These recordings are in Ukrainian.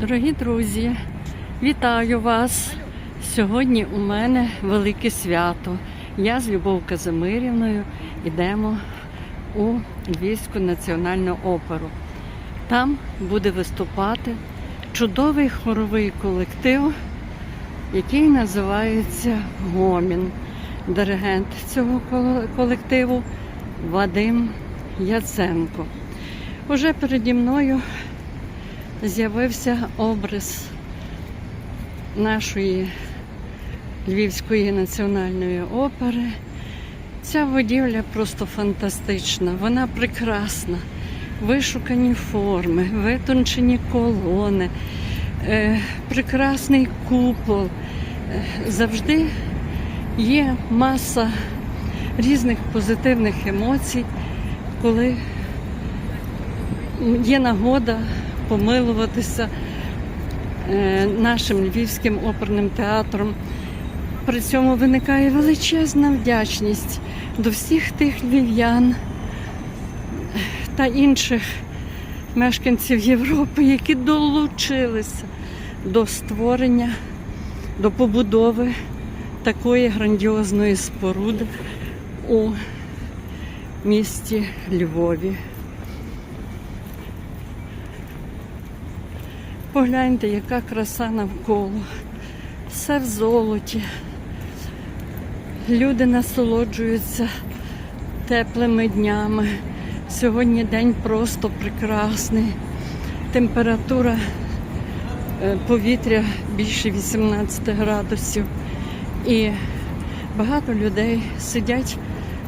Дорогі друзі, вітаю вас! Сьогодні у мене велике свято. Я з Любов Казимирівною йдемо у Львівську національну оперу. Там буде виступати чудовий хоровий колектив, який називається Гомін. Диригент цього колективу Вадим Яценко. Уже переді мною з'явився образ нашої Львівської національної опери. Ця будівля просто фантастична, вона прекрасна. Вишукані форми, витончені колони, е, прекрасний купол. Е, Завжди є маса різних позитивних емоцій, коли є нагода помилуватися е, нашим львівським оперним театром. При цьому виникає величезна вдячність до всіх тих львів'ян та інших мешканців Європи, які долучилися до створення, до побудови такої грандіозної споруди у місті Львові. Погляньте, яка краса навколо. Все в золоті. Люди насолоджуються теплими днями. Сьогодні день просто прекрасний. Температура е, повітря більше 18 градусів. І багато людей сидять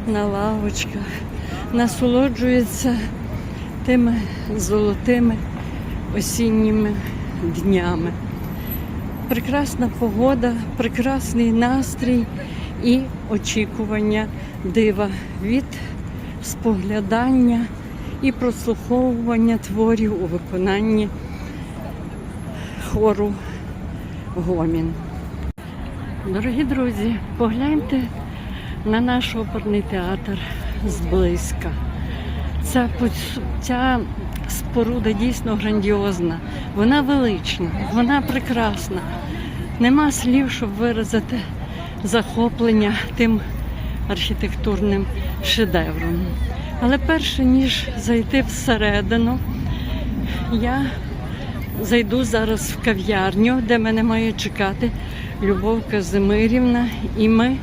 на лавочках, насолоджуються тими золотими осінніми днями. Прекрасна погода, прекрасний настрій і очікування дива від споглядання і прослуховування творів у виконанні хору Гомін. Дорогі друзі, погляньте на наш оперний театр зблизька. Ця, ця споруда дійсно грандіозна, вона велична, вона прекрасна. Нема слів, щоб виразити захоплення тим архітектурним шедевром. Але перше ніж зайти всередину, я зайду зараз в кав'ярню, де мене має чекати Любов Казимирівна, і ми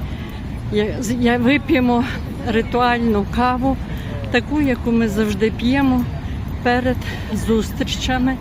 я, я вип'ємо ритуальну каву, таку, яку ми завжди п'ємо перед зустрічами